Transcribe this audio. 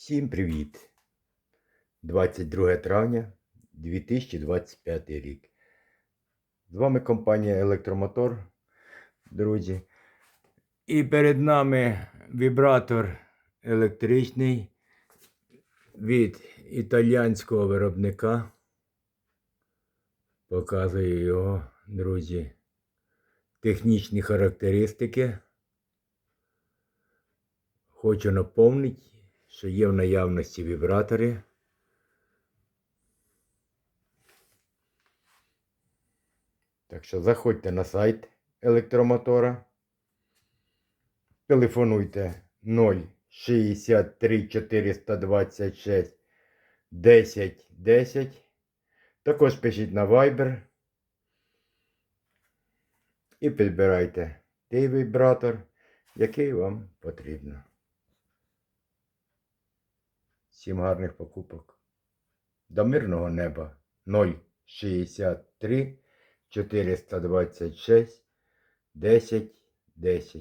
Всім привіт! 22 травня 2025 рік. З вами компанія Електромотор, друзі. І перед нами вібратор електричний від італійського виробника. Показую його, друзі. Технічні характеристики. Хочу напомнити, що є в наявності вібратори. Так що заходьте на сайт електромотора. Телефонуйте 063 426 10 10. Також пишіть на Viber. І підбирайте той вібратор, який вам потрібно. Всім гарних покупок. До мирного неба 063 426 10 10.